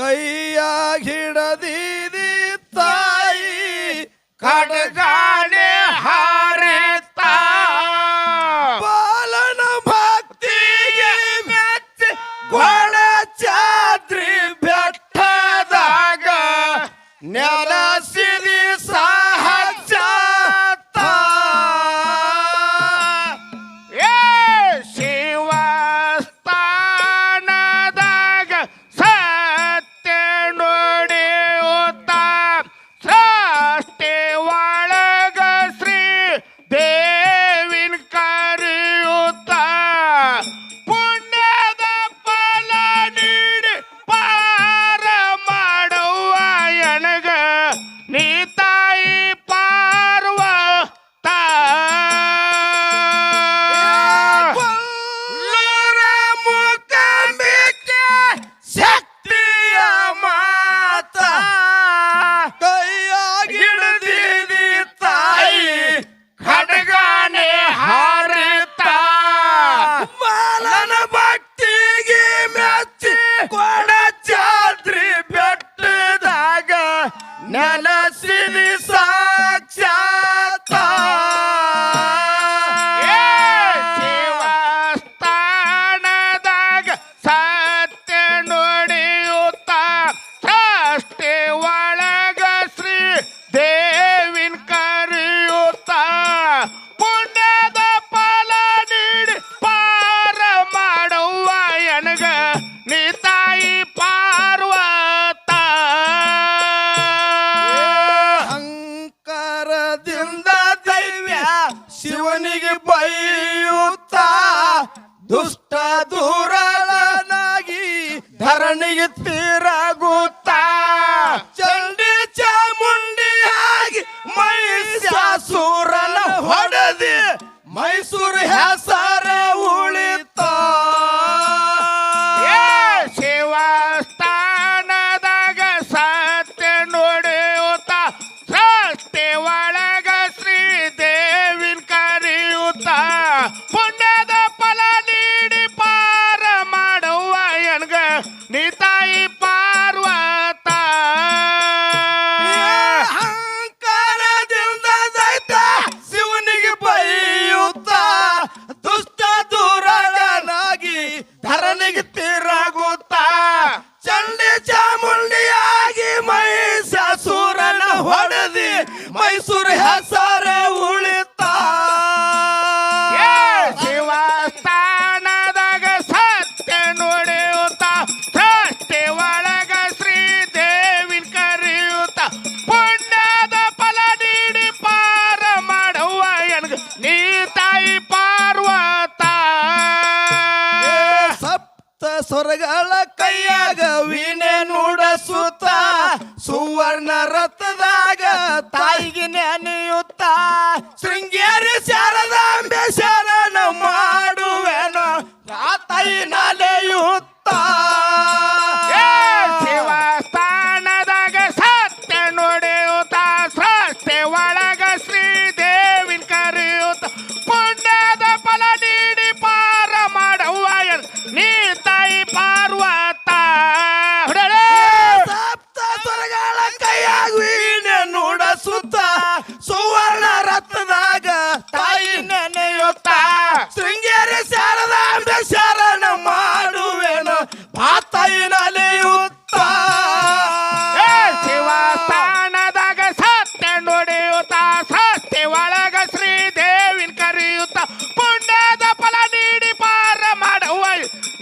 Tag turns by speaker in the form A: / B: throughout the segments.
A: ಕೈಯ ಹಿಡದಿದಿ ತಾಯಿ
B: ಖಡ್ಗಾನೆ ಕಣ್ಣಿಗೆ ಬೈಯುತ್ತ ದುಷ್ಟ ದೂರಲನಾಗಿ ಧರಣಿಗೆ ತೀರಾಗುತ್ತ?
A: ಚಂಡಿ ಚಾಮುಂಡಿ ಆಗಿ ಮೈಸಾಸೂರನ ಹೊಡೆದಿ ಮೈಸೂರು ಹೆಸರು
B: like, I like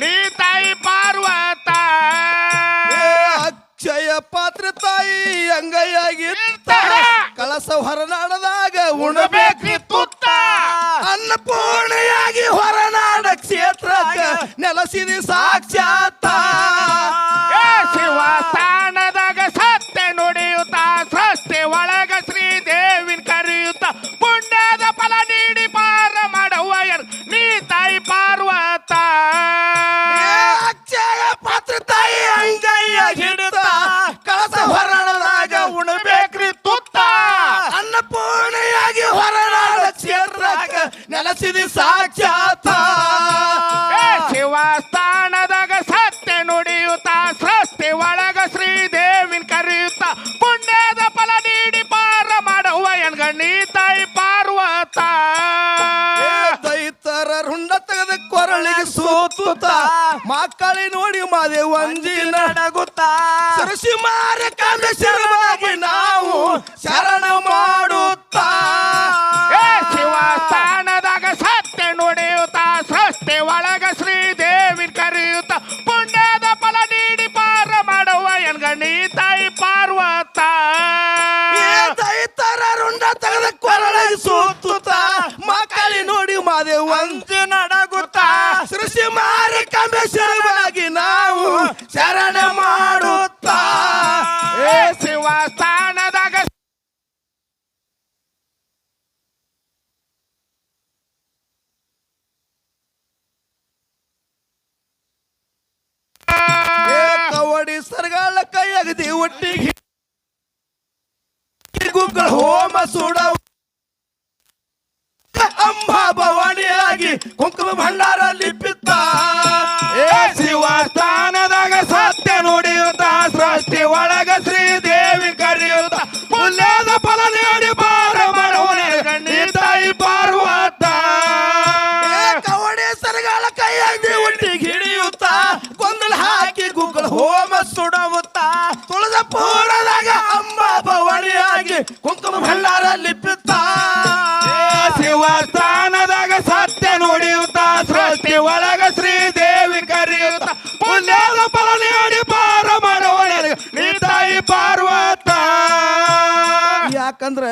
B: ನೀ ತಾಯಿ ಪಾರ್ವತ
A: ಅಕ್ಷಯ ಪಾತ್ರ ತಾಯಿ ಅಂಗೈಯಾಗಿತ್ತ. ಕಳಸ ಹೊರನಾಡದಾಗ ಉಣಬೇಕ್ರಿ ತುತ್ತ ಅನ್ನಪೂರ್ಣೆಯಾಗಿ ಹೊರನಾಡ ಕ್ಷೇತ್ರ ನೆಲಸಿದಿ ಸಾಕ್ಷಾತ್
B: ಏ ಶಿವಸ್ಥಾನದಾಗ ಸತ್ಯ ನುಡಿಯುತ್ತ. ಸತ್ಯ ಒಳಗ ಶ್ರೀದೇವಿನ ಕರೆಯುತ್ತ. ಪುಣ್ಯದ ಫಲ ನೀಡಿ
A: ನಡಗುತ್ತ ಸರಸಿ ಮಾರ ಕಾಮೇಶ್ವರವಾಗಿ ನಾವು ಶರಣ ಮಾಡುತ್ತಾ?
B: ಶಿವ ಶಿವಸ್ಥಾನದಾಗ ಸತ್ಯ ನುಡಿಯುತ್ತ ಸೃಷ್ಟಿ ಒಳಗ ಶ್ರೀದೇವಿನ ಕರೆಯುತ್ತ ಪುಣ್ಯದ ಫಲ ನೀಡಿ ಪಾರ ಮಾಡುವ ಎನ್ಗಣಿ ತಾಯಿ ಪಾರ್ವತ.
A: ಏ ದೈತರ ರುಂಡ ತೆಗೆದ ಕೊರಳ ಸುತ್ತ ಮಕ್ಕಳಿ ನೋಡಿ ಮಾದೆ ಒಂಜಿ ನಡಗುತ್ತಾ? ಸೃಷ್ಟಿ ಮಾರ ಕಾಮೇಶ್ವರವಾಗಿ ನಾವು ಶರಣ ಕೈಯಾಗದಿ ಒಟ್ಟಿಗೆ ಹೋಮ ಸುಡ ಅಂಬಾ ಭವಾನಿಯಾಗಿ ಕುಂಕುಮ ಭಂಡಾರ ಲಿಪ್ಪಿತ್ತ ಹೋಮ ಸುಡವುತ್ತ ತುಳದ ಪೂರದಾಗ ಅಂಬ ಭವಾನಿಯಾಗಿ ಕುಂಕುಮ ಭಂಡಾರ ಲಿಪ್ಪಿತ್ತ ಶಿವಸ್ಥಾನದಾಗ ಸತ್ಯ ನುಡಿಯುತ್ತ ಸೃಷ್ಟಿ ಒಳಗ ಶ್ರೀದೇವಿ ಕರೆಯುತ್ತ. ಪುಣ್ಯದ ಫಲ ನೀಡಿ ಪಾರ ನೀ ತಾಯಿ ಪಾರ್ವತ. ಯಾಕಂದ್ರೆ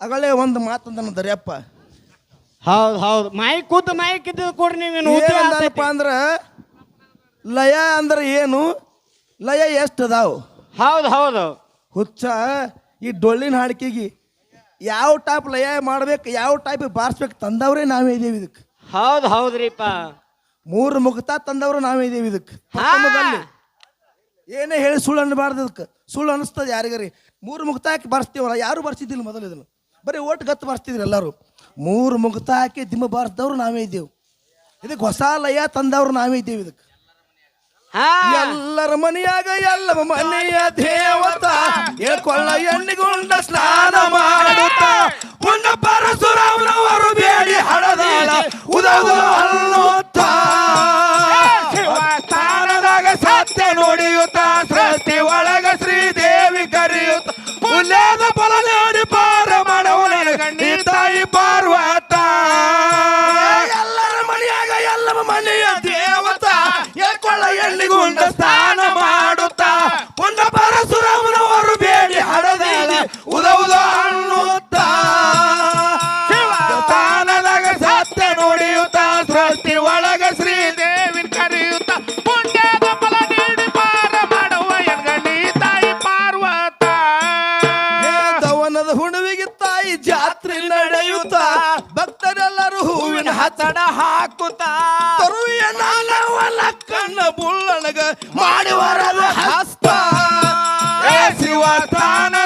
A: ಅಗಳೇ ಒಂದು ಮಾತಂದನ ದರ್ಯಪ್ಪ.
C: ಹೌದು ಹೌದು. ಮೈ ಕೂತು ಮೈ ಕಿದ್ದು ಕೊಡ್ರಿ ನೀವೇನು ಉತ್ತರ
A: ಅಂದ್ರೆ ಅಂದ್ರ ಲಯ ಅಂದ್ರೆ ಏನು? ಲಯ ಎಷ್ಟು ಅದಾವು?
C: ಹೌದು ಹೌದು.
A: ಹುಚ್ಚ ಈ ಡೊಳ್ಳಿನ ಹಾಡಿಕೆಗೆ ಯಾವ ಟೈಪ್ ಲಯ ಮಾಡ್ಬೇಕು ಯಾವ ಟೈಪ್ ಬಾರಿಸ್ಬೇಕು ತಂದವ್ರೆ ನಾವೇ ಇದೇವಿ ಇದಕ್ಕೆ.
C: ಹೌದು ಹೌದ್ರಿಪ್ಪ.
A: ಮೂರು ಮುಕ್ತ ತಂದವ್ರು ನಾವೇ ಇದೇವಿ ಇದಕ್ಕೆ. ಪ್ರಥಮದಲ್ಲಿ ಏನೇ ಹೇಳಿ ಸುಳ್ಳು ಅನ್ನಬಾರ್ದು ಇದಕ್ಕೆ. ಸುಳ್ಳು ಅನಿಸ್ತದೆ ಯಾರಿಗಾರಿ? ಮೂರು ಮುಕ್ತ ಹಾಕಿ ಬಾರಿಸ್ತೀವಲ್ಲ ಯಾರು ಬಾರಿಸಿದ್ದಿಲ್ಲ ಮೊದಲು ಇದನ್ನು. ಬರೀ ಓಟ್ ಗತ್ತು ಬಾರಿಸ್ತಿದ್ರು ಎಲ್ಲರೂ. ಮೂರು ಮುಕ್ತ ಹಾಕಿ ದಿಮ್ಮ ಬಾರಿಸ್ದವ್ರು ನಾವೇ ಇದ್ದೇವೆ ಇದಕ್ಕೆ ಹೊಸ ಲಯ ತಂದವ್ರು ನಾವೇ ಇದ್ದೇವೆ ಇದಕ್ಕೆ. ಎಲ್ಲರ ಮನೆಯಾಗ ಎಲ್ಲ ಮನೆಯ ದೇವತ. ಏಳ್ಕೊಳ್ಳ ಎಣ್ಣಿಗೊಂಡ ಸ್ನಾನ ಮಾಡುತ್ತ. ಪುಣ್ಯ ಪರಶುರಾಮನವರು ಬೇಡಿ ಹಣದಾಳ ಉದವ ಅನ್ನುತ್ತ. ಹಾಕುತ್ತ ತರುವಿಯ ನಾನವನ ಕಣ್ಣ ಬುಳ್ಳನಗ ಮಾಡಿ ವರದ ಹಸ್ತ.
B: ಶಿವ ಶಿವಸ್ಥಾನದಾಗ